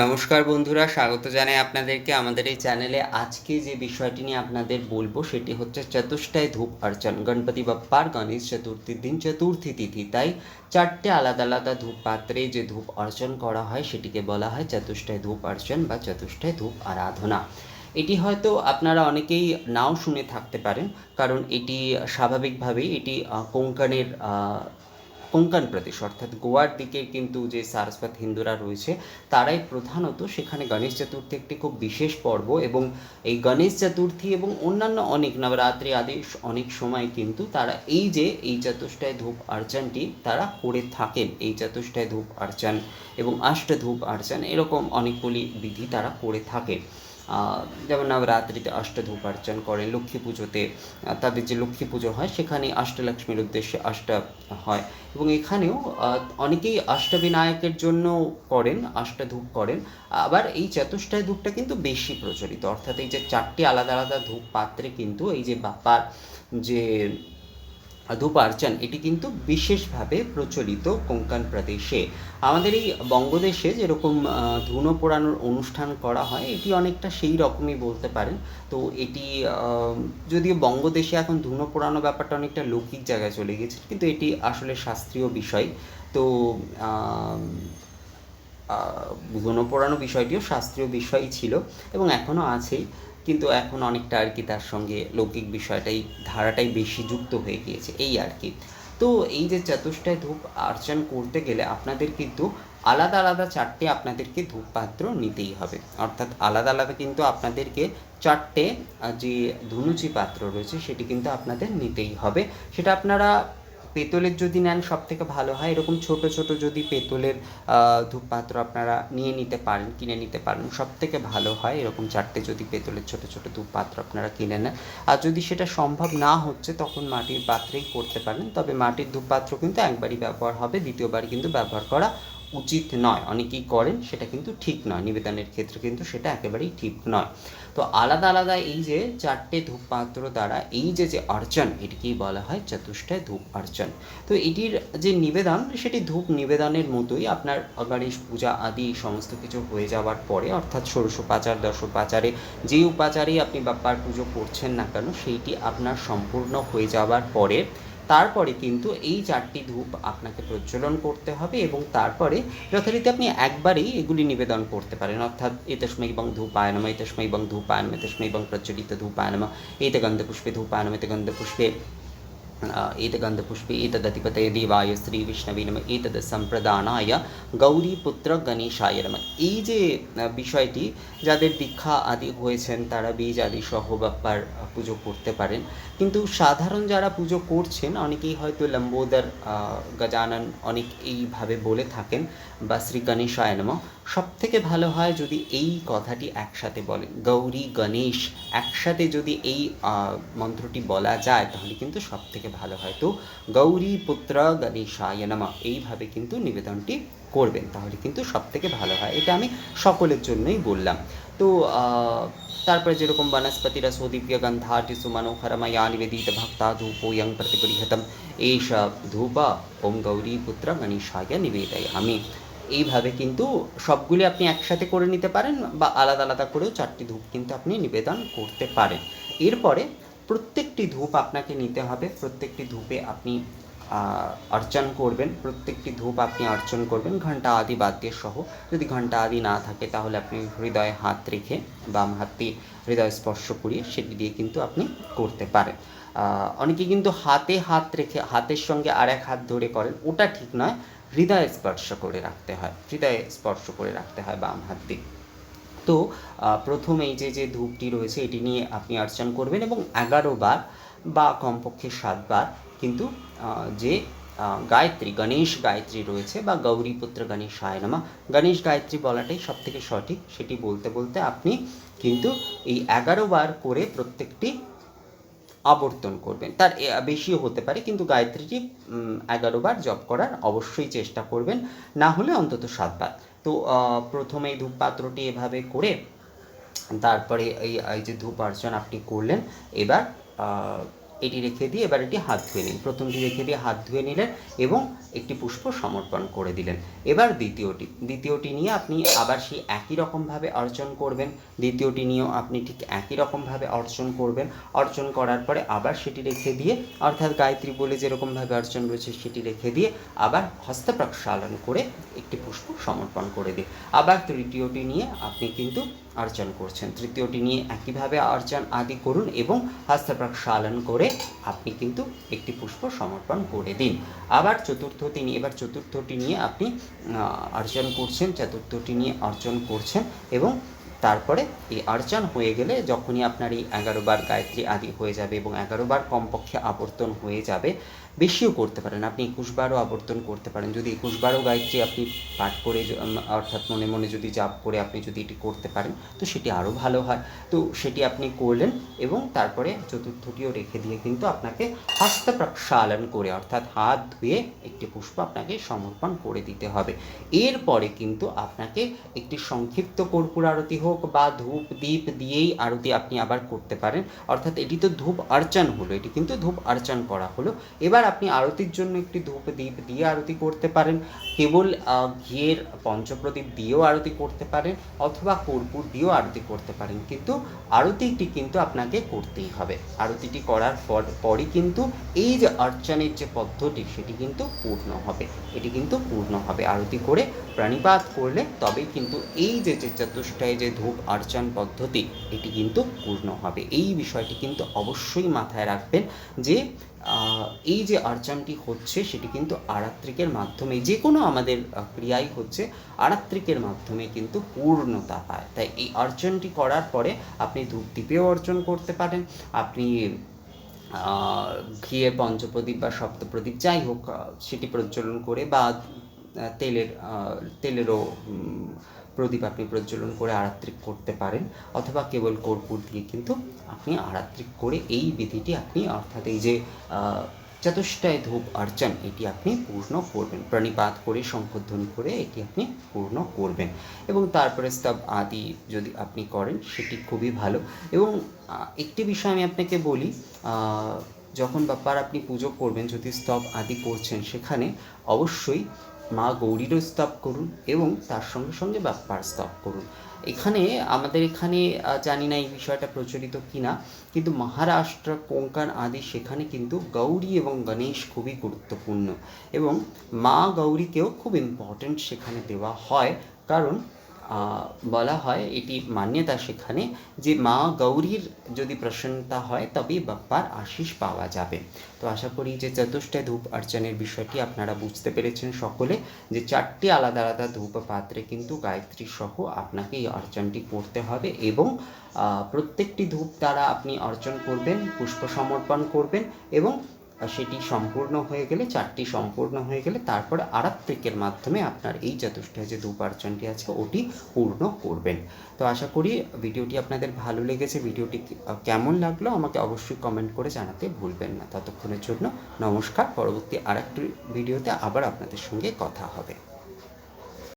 নমস্কার বন্ধুরা স্বাগত জানাই আপনাদেরকে আমাদের এই চ্যানেলে। আজকে যে বিষয়টি নিয়ে আপনাদের বলব সেটি হচ্ছে চতুষ্টায় ধূপ অর্চন গণপতি বাপ্পার গণেশ চতুর্থীর দিন চতুর্থী তিথি। তাই চারটে আলাদা আলাদা ধূপ পাত্রে যে ধূপ অর্চন করা হয় সেটিকে বলা হয় চতুষ্টায় ধূপ অর্চন বা চতুষ্টায় ধূপ আরাধনা। এটি হয়তো আপনারা অনেকেই নাও শুনে থাকতে পারেন কারণ এটি স্বাভাবিকভাবেই এটি আহ, কোঙ্কণ প্রদেশ, অর্থাৎ গোয়ার দিকে কিন্তু যে সারস্বত হিন্দুরা রয়েছে, তারাই প্রধানত সেখানে গণেশ চতুর্থী একটি খুব বিশেষ পর্ব এবং এই গণেশ চতুর্থী এবং অন্যান্য অনেক নবরাত্রি আদি অনেক সময় কিন্তু তারা এই যে এই চতুষ্টায় ধূপ অর্চনটি তারা করে থাকেন, এই চতুষ্টায় ধূপ অর্চন এবং অষ্ট ধূপ অর্চন, এরকম অনেকগুলি বিধি তারা করে থাকেন। যেমন নবরাত্রিতে অর্চন করেন লক্ষ্মী পুজোতে তাদের যে লক্ষ্মী পুজো হয়, সেখানে অষ্টলক্ষ্মীর উদ্দেশ্যে অষ্ট হয়। এবং এখানেও অনেকেই অষ্টবিনায়কের জন্য করেন অষ্টধূপ করেন। আবার এই চতুষ্টায় ধূপটা কিন্তু বেশি প্রচলিত। অর্থাৎ এই যে চারটি আলাদা আলাদা ধূপ পাত্রে কিন্তু এই যে বাপার যে ধূপার্চন এটি কিন্তু বিশেষভাবে প্রচলিত কোঙ্কান প্রদেশে। আমাদের এই বঙ্গদেশে যেরকম ধুনো পোড়ানোর অনুষ্ঠান করা হয়, এটি অনেকটা সেই রকমই বলতে পারেন। তো এটি যদিও বঙ্গদেশে এখন ধুনো পোড়ানো ব্যাপারটা অনেকটা লৌকিক জায়গায় চলে গেছে, কিন্তু এটি আসলে শাস্ত্রীয় বিষয়। তো ধুনো পোড়ানো বিষয়টিও শাস্ত্রীয় বিষয়ই ছিল এবং এখনও আছেই। কিন্তু এখন অনেকটা আর কি তার সঙ্গে লৌকিক বিষয়টাই, ধারাটাই বেশি যুক্ত হয়ে গিয়েছে, এই আর কি। তো এই যে চতুষ্টায় ধূপ আর্চন করতে গেলে আপনাদের কিন্তু আলাদা আলাদা চারটে আপনাদেরকে ধূপ পাত্র নিতেই হবে। অর্থাৎ আলাদা আলাদা কিন্তু আপনাদেরকে চারটে যে ধুনুচি পাত্র রয়েছে সেটি কিন্তু আপনাদের নিতেই হবে। সেটা আপনারা পেতলের যদি নেন সব থেকে ভালো হয়। এরকম ছোট ছোট যদি পেতলের ধূপপাত্র আপনারা নিয়ে নিতে পারেন, কিনে নিতে পারেন সব থেকে ভালো হয়। এরকম চারটে যদি পেতলের ছোট ছোট ধূপপাত্র আপনারা কিনে নেন। আর যদি সেটা সম্ভব না হচ্ছে, তখন মাটির পাত্রেই করতে পারেন। তবে মাটির ধূপপাত্র কিন্তু একবারই ব্যবহার হবে, দ্বিতীয়বার কিন্তু ব্যবহার করা উচিত নয়। অনেকেই করেন, সেটা কিন্তু ঠিক নয়। নিবেদনের ক্ষেত্রে কিন্তু সেটা একেবারেই ঠিক নয়। তো আলাদা আলাদা এই যে চারটে ধূপ পাত্র দ্বারা এই যে যে অর্চন, এটিকেই বলা হয় চতুষ্টায় ধূপ অর্চন। তো এটির যে নিবেদন, সেটি ধূপ নিবেদনের মতোই আপনার গণেশ পূজা আদি সমস্ত কিছু হয়ে যাওয়ার পরে, অর্থাৎ ষোড়শোপাচার দশোপাচারে যে উপাচারেই আপনি বাপ্পার পুজো করছেন না কেন, সেইটি আপনার সম্পূর্ণ হয়ে যাওয়ার পরে তারপরে কিন্তু এই চারটি ধূপ আপনাকে প্রজ্বলন করতে হবে এবং তারপরে যথারীতি আপনি একবারেই এগুলি নিবেদন করতে পারেন অর্থাৎ এতস্মৈ এবং ধূপায়নম এতস্মৈ এবং ধূপায়নম এতস্মৈ এবং প্রজ্বলিত ধূপায়নম এতে গন্ধপুষ্পে ধূপায়নম এতে গন্ধপুষ্পে एतगन्धपुष्पे एतदधिपतये देवाय শ্রীবিষ্ণবে নম এতদ সম্প্রদানায় গৌরীপুত্র গণেশায় নম এই যে আহ, বিষয়টি যাদের দীক্ষা আদি হয়েছেন তারা বীজ আদি সহ বাপ্পার আহ, পুজো করতে পারেন কিন্তু সাধারণ যারা পুজো করছেন, অনেকেই হয়তো লম্বোদর গজানন অনেক এইভাবে বলে থাকেন বা শ্রী গণেশায় নম। সব থেকে ভালো হয় যদি এই কথাটি একসাথে বলেন। গৌরী গণেশ, একসাথে যদি এই মন্ত্রটি বলা যায়, তাহলে কিন্তু সব থেকে ভালো হয়। তো গৌরী পুত্র গণেশায় নমঃ এইভাবে কিন্তু নিবেদনটি করবেন, তাহলে কিন্তু সব থেকে ভালো হয়। এটা আমি সকলের জন্যই বললাম। তো তারপরে যেরকম বনস্পতিরা সৌদিব্য গন্ধাটি সুমনোহরময়া নিবেদিত ভক্তা ধূপোয়ং প্রতিগৃহতম এইষ ধূপ ওম গৌরী পুত্র গণেশায় নিবেদায় আমি এইভাবে কিন্তু সবগুলি আপনি একসাথে করে নিতে পারেন বা আলাদা আলাদা করেও চারটি ধূপ কিন্তু আপনি নিবেদন করতে পারেন। এরপরে প্রত্যেকটি ধূপ আপনাকে নিতে হবে। প্রত্যেকটি ধূপে আপনি অর্চন করবেন, প্রত্যেকটি ধূপ আপনি অর্চন করবেন, ঘণ্টা আদি বাদ্যের সহ। যদি ঘণ্টা আদি না থাকে, তাহলে আপনি হৃদয়ে হাত রেখে, বাম হাতটি হৃদয় স্পর্শ করিয়ে সেটি দিয়ে কিন্তু আপনি করতে পারেন। অনেকে কিন্তু হাতে হাত রেখে, হাতের সঙ্গে আর এক হাত ধরে করেন, ওটা ঠিক নয়, হৃদয়ে স্পর্শ করে রাখতে হয়, হৃদয়ে স্পর্শ করে রাখতে হয় বাম হাত দিয়ে। তো প্রথম এই যে যে ধূপটি রয়েছে, এটি নিয়ে আপনি অর্চন করবেন এবং এগারো বার বা কমপক্ষে সাতবার কিন্তু যে গায়ত্রী, গণেশ গায়ত্রী রয়েছে বা গৌরীপুত্র গণেশ নমা। গণেশ গায়ত্রী বলাটাই সব থেকে সঠিক, সেটি বলতে বলতে আপনি কিন্তু এই এগারো বার করে প্রত্যেকটি আবর্তন করবেন। তার বেশিও হতে পারে, কিন্তু গায়ত্রীটি এগারো বার জপ করার অবশ্যই চেষ্টা করবেন, না হলে অন্তত সাতবার তো প্রথমে এই ধূপ পাত্রটি এভাবে করে, তারপরে এই যে ধূপ অর্চন আপনি করলেন, এবার এটি রেখে দিয়ে এবার এটি হাত ধুয়ে নিন। প্রথমটি রেখে দিয়ে হাত ধুয়ে নিলেন এবং একটি পুষ্প সমর্পণ করে দিলেন। এবার দ্বিতীয়টি। দ্বিতীয়টি নিয়ে আপনি আবার সেই একই রকমভাবে অর্জন করবেন। দ্বিতীয়টি নিয়েও আপনি ঠিক একই রকমভাবে অর্জন করবেন। অর্জন করার পরে আবার সেটি রেখে দিয়ে, অর্থাৎ গায়ত্রী বলে যেরকমভাবে অর্জন রয়েছে সেটি রেখে দিয়ে আবার হস্ত প্রক্ষালন করে একটি পুষ্প সমর্পণ করে দিন। আবার তৃতীয়টি নিয়ে আপনি কিন্তু অর্জন করছেন। তৃতীয়টি নিয়ে একইভাবে অর্জন আদি করুন এবং হস্ত প্রক্ষালন করে আপনি কিন্তু একটি পুষ্প সমর্পণ করে দিন। আবার চতুর্থটি নিয়ে এবার চতুর্থটি নিয়ে আপনি আহ, অর্জন করছেন চতুর্থটি নিয়ে অর্জন করছেন এবং তারপরে এই অর্চন হয়ে গেলে যখনই আপনার এই এগারো বার গায়ত্রী আদি হয়ে যাবে এবং এগারো বার কমপক্ষে আবর্তন হয়ে যাবে বেশিও করতে পারেন। আপনি একুশ বারও আবর্তন করতে পারেন। যদি একুশ বারও গায়ত্রী আপনি পাঠ করে অর্থাৎ মনে মনে যদি জাপ করে আপনি যদি এটি করতে পারেন, তো সেটি আরও ভালো হয়। তো সেটি আপনি করলেন এবং তারপরে চতুর্থটিও রেখে দিয়ে কিন্তু আপনাকে হস্ত প্রক্ষালন করে, অর্থাৎ হাত ধুয়ে একটি পুষ্প আপনাকে সমর্পণ করে দিতে হবে। এরপরে কিন্তু আপনাকে একটি সংক্ষিপ্ত কর্পূর আরতি হোক বা ধূপ দ্বীপ দিয়েই আরতি আপনি আবার করতে পারেন। অর্থাৎ এটি তো ধূপ অর্চন হলো, এটি কিন্তু ধূপ অর্চন করা হলো। এবার আপনি আরতির জন্য একটি ধূপ, দীপ দিয়ে আরতি করতে পারেন। কেবল ঘিয়ের পঞ্চপ্রদীপ দিয়েও আরতি করতে পারেন অথবা কর্পূর দিয়েও আরতি করতে পারেন। কিন্তু আরতিটি কিন্তু আপনাকে করতেই হবে। আরতিটি করার পর পরই কিন্তু এই যে অর্চনের যে পদ্ধতি, সেটি কিন্তু পূর্ণ হবে। এটি কিন্তু পূর্ণ হবে। আরতি করে প্রাণীপাত করলে তবেই কিন্তু এই যে যে চতুষ্টয় যে ধূপ, অর্চন পদ্ধতি, এটি কিন্তু পূর্ণ হবে। এই বিষয়টি কিন্তু অবশ্যই মাথায় রাখবেন যে এই যে অর্চনটি হচ্ছে, সেটি কিন্তু আরাত্রিকের মাধ্যমে, যে কোনো আমাদের ক্রিয়াই হচ্ছে, আরাত্রিকের মাধ্যমে কিন্তু পূর্ণতা পায়। তাই এই অর্চনটি করার পরে আপনি ধূপদীপেও অর্জন করতে পারেন। আপনি ঘিয়ে পঞ্চপ্রদীপ বা সপ্তপ্রদীপ যাই হোক সেটি প্রজ্বলন করে বা তেলের তেলেরও প্রদীপ আপনি প্রজ্বলন করে আরাত্রিক করতে পারেন, অথবা কেবল কর্পূর দিয়ে কিন্তু আপনি আরাত্রিক করে এই বিধিটি আপনি, অর্থাৎ এই যে চতুষ্টয় ধূপ অর্চন, এটি আপনি পূর্ণ করবেন। প্রণিপাত করে শঙ্খধ্বনি করে এটি আপনি পূর্ণ করবেন। এবং তারপরে স্তব আদি যদি আপনি করেন, সেটি খুবই ভালো। এবং একটি বিষয় আমি আপনাকে বলি যখন বাপ্পার আপনি পুজো করবেন, যদি স্তব আদি করছেন, সেখানে অবশ্যই মা গৌরীরও স্তব করুন এবং তার সঙ্গে সঙ্গে বাপ্পার স্তব করুন। এখানে আমাদের এখানে জানি না এই বিষয়টা প্রচলিত কিনা, কিন্তু মহারাষ্ট্র, কোঙ্কান আদি সেখানে কিন্তু গৌরী এবং গণেশ খুবই গুরুত্বপূর্ণ এবং মা গৌরীকেও খুব ইম্পর্ট্যান্ট সেখানে দেওয়া হয়। কারণ বলা হয়, এটি মান্যতা সেখানে যে মা গৌরীর যদি প্রসন্নতা হয়, তবেই বাপ্পার আশিস পাওয়া যাবে। তো আশা করি যে চতুষ্টয় ধূপ অর্চনের বিষয়টি আপনারা বুঝতে পেরেছেন সকলে, যে চারটি আলাদা আলাদা ধূপ পাত্রে কিন্তু গায়ত্রী সহ আপনাকে এই অর্চনটি করতে হবে এবং প্রত্যেকটি ধূপ দ্বারা আপনি অর্চন করবেন, পুষ্প সমর্পণ করবেন এবং সেটি সম্পূর্ণ হয়ে গেলে, চারটি সম্পূর্ণ হয়ে গেলে তারপরে আরাত্রিকের মাধ্যমে আপনার এই চতুষ্ঠায় যে দুপার্জনটি আছে, ওটি পূর্ণ করবেন। তো আশা করি ভিডিওটি আপনাদের ভালো লেগেছে। ভিডিওটি কেমন লাগল আমাকে অবশ্যই কমেন্ট করে জানাতে ভুলবেন না। ততক্ষণের জন্য নমস্কার। পরবর্তী আরেকটি ভিডিওতে আবার আপনাদের সঙ্গে কথা হবে।